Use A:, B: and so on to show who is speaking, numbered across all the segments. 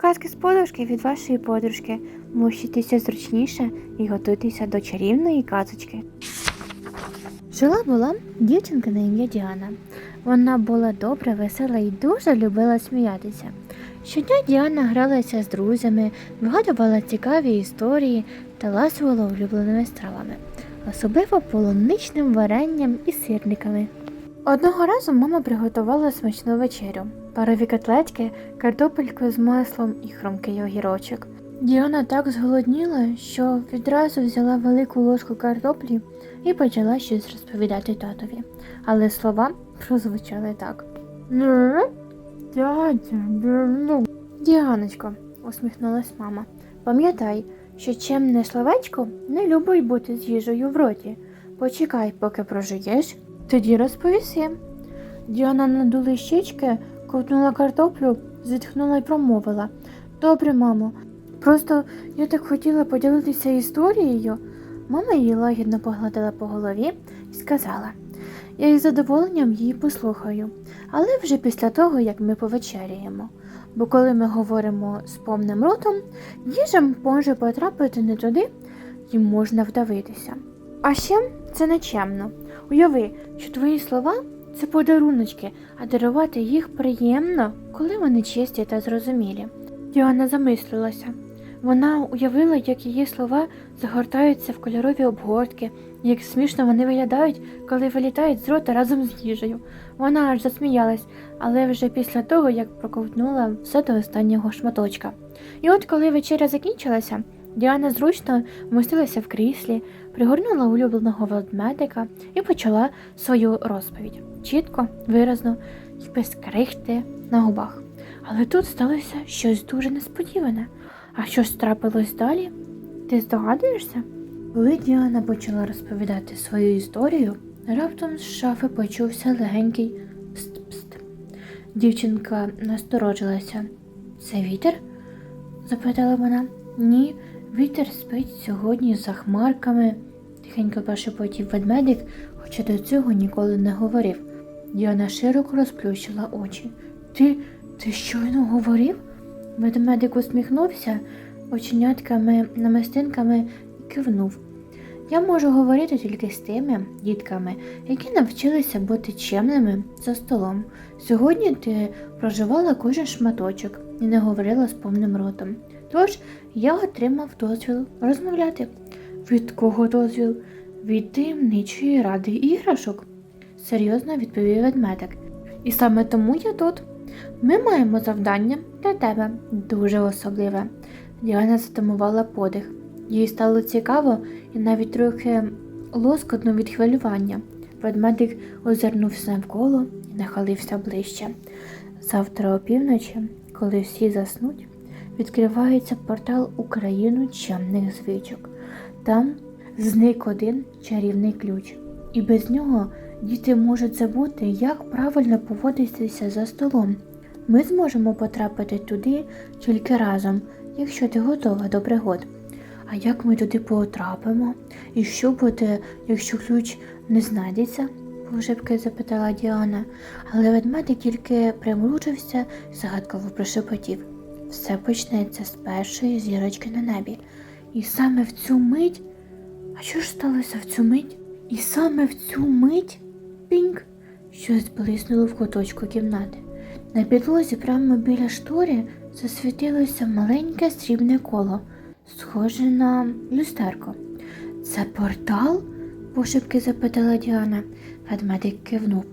A: Казки з подушки від вашої подружки. Мощитися зручніше і готуйтеся до чарівної казочки. Жила була дівчинка на ім'я Діана. Вона була добра, весела і дуже любила сміятися. Щодня Діана гралася з друзями, вигадувала цікаві історії та ласувала улюбленими стравами, особливо полуничним варенням і сирниками. Одного разу мама приготувала смачну вечерю, парові котлетки, картопельку з маслом і хрумкий огірочок. Діана так зголодніла, що відразу взяла велику ложку картоплі і почала щось розповідати татові. Але слова прозвучали так. Діаночко, усміхнулась мама. Пам'ятай, що чемне словечко не любить бути з їжею в роті. Почекай, поки прожуєш, тоді розповіси. Діана надули щічки, ковтнула картоплю, зітхнула й промовила. Добре, мамо, просто я так хотіла поділитися історією. Мама її лагідно погладила по голові і сказала. Я із задоволенням її послухаю, але вже після того, як ми повечеряємо. Бо коли ми говоримо з повним ротом, їжа може потрапити не туди і можна вдавитися. А ще це нечемно. Уяви, що твої слова це подаруночки, а дарувати їх приємно, коли вони чисті та зрозумілі. Діана замислилася. Вона уявила, як її слова загортаються в кольорові обгортки, як смішно вони виглядають, коли вилітають з рота разом з їжею. Вона аж засміялась, але вже після того, як проковтнула все до останнього шматочка. І от коли вечеря закінчилася, Діана зручно вмостилася в кріслі, пригорнула улюбленого ведмедика і почала свою розповідь чітко, виразно і без крихти на губах. Але тут сталося щось дуже несподіване. А що ж трапилось далі? Ти здогадуєшся? Коли Діана почала розповідати свою історію, раптом з шафи почувся легенький пст-пст. Дівчинка насторожилася. Це вітер? запитала вона. Ні, вітер спить сьогодні за хмарками, тихенько прошепотів ведмедик, хоча до цього ніколи не говорив. Діана широко розплющила очі. Ти, ти щойно говорив? Ведмедик усміхнувся оченятками, намистинками і кивнув. Я можу говорити тільки з тими дітками, які навчилися бути чемними за столом. Сьогодні ти проживала кожен шматочок і не говорила з повним ротом. Тож я отримав дозвіл розмовляти. Від кого дозвіл? Від таємничої ради іграшок, серйозно відповів ведмедик. І саме тому я тут. Ми маємо завдання для тебе дуже особливе. Діана затамувала подих. Їй стало цікаво і навіть трохи лоскотно від хвилювання. Ведмедик озирнувся навколо і нахилився ближче. Завтра опівночі, коли всі заснуть, відкривається портал у країну чемних звичок. Там зник один чарівний ключ, і без нього діти можуть забути, як правильно поводитися за столом. Ми зможемо потрапити туди тільки разом, якщо ти готова до пригод. А як ми туди потрапимо? І що буде, якщо ключ не знайдеться? пошепки запитала Діана, але ведмедик тільки примручився і загадково прошепотів. Все почнеться з першої зірочки на небі. І саме в цю мить. А що ж сталося в цю мить? І саме в цю мить піньк щось блиснуло в куточку кімнати. На підлозі прямо біля штори засвітилося маленьке срібне коло, схоже на люстерко. Це портал? Пошепки запитала Діана. Ведмедик кивнув,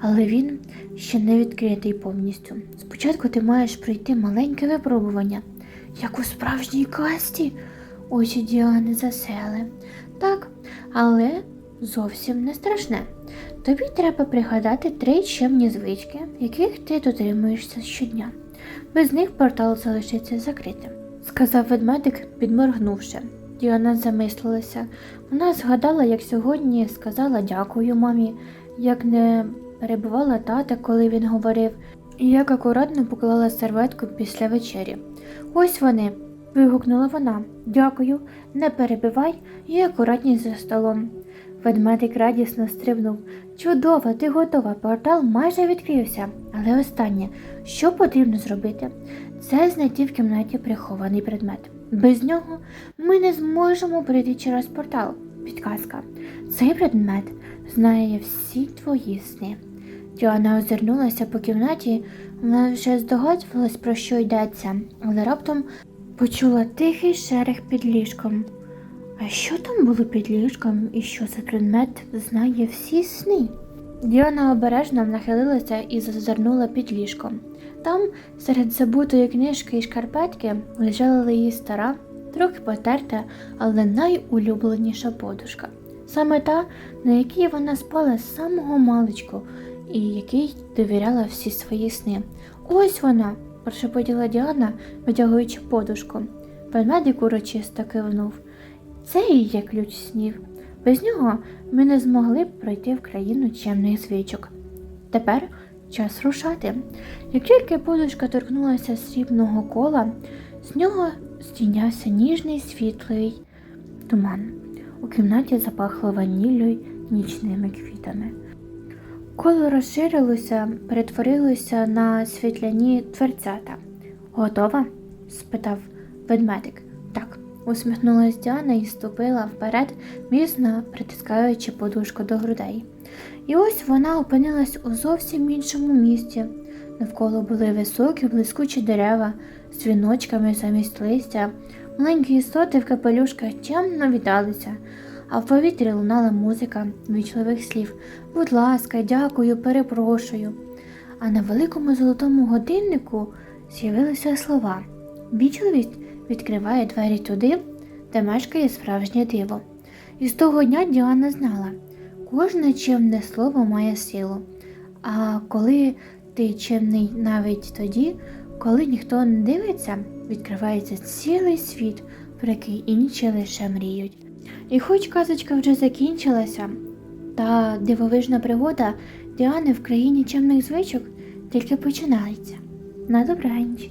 A: але він ще не відкритий повністю. Спочатку ти маєш пройти маленьке випробування, як у справжній касті. Очі Діани засели. Так, але зовсім не страшне. Тобі треба пригадати три чемні звички, яких ти дотримуєшся щодня. Без них портал залишиться закритим, сказав ведмедик, підморгнувши. Діана замислилася. Вона згадала, як сьогодні сказала дякую мамі, як не перебувала тата, коли він говорив, і як акуратно поклала серветку після вечері. Ось вони. вигукнула вона. Дякую, не перебивай і акуратність за столом. Ведмедик радісно стрибнув. Чудово, ти готова, портал майже відкрився. Але останнє, що потрібно зробити? це знайти в кімнаті прихований предмет. Без нього ми не зможемо пройти через портал. Підказка. Цей предмет знає всі твої сни. Діана озирнулася по кімнаті, вона вже здогадувалась, про що йдеться, але раптом почула тихий шерех під ліжком. А що там було під ліжком і що за предмет знає всі сни? Діана обережно нахилилася і зазирнула під ліжком. Там, серед забутої книжки і шкарпетки, лежала її стара, трохи потерта, але найулюбленіша подушка. Саме та, на якій вона спала з самого маличку і якій довіряла всі свої сни. Ось вона, прошепотіла Діана, витягуючи подушку. Ведмедик урочисто кивнув. Це є ключ снів. Без нього ми не змогли б пройти в країну чемних звичок. Тепер час рушати. Як тільки подушка торкнулася срібного кола, з нього здійнявся ніжний світлий туман. У кімнаті запахло ваніллю нічними квітами. Коло розширилося, перетворилося на світляні тверцята. Готова? спитав ведмедик. Так, усміхнулась Діана і ступила вперед, міцно притискаючи подушку до грудей. І ось вона опинилась у зовсім іншому місці. Навколо були високі, блискучі дерева з віночками замість листя, маленькі істоти в капелюшках чемно віталися, а в повітрі лунала музика вічливих слів Будь ласка, дякую, перепрошую. А на великому золотому годиннику з'явилися слова Вічливість відкриває двері туди, де мешкає справжнє диво. І з того дня Діана знала, кожне чемне слово має силу. А коли ти чемний навіть тоді, коли ніхто не дивиться, відкривається цілий світ, про який інші лише мріють. І хоч казочка вже закінчилася, та дивовижна пригода Діани в країні чемних звичок тільки починається. На добраніч,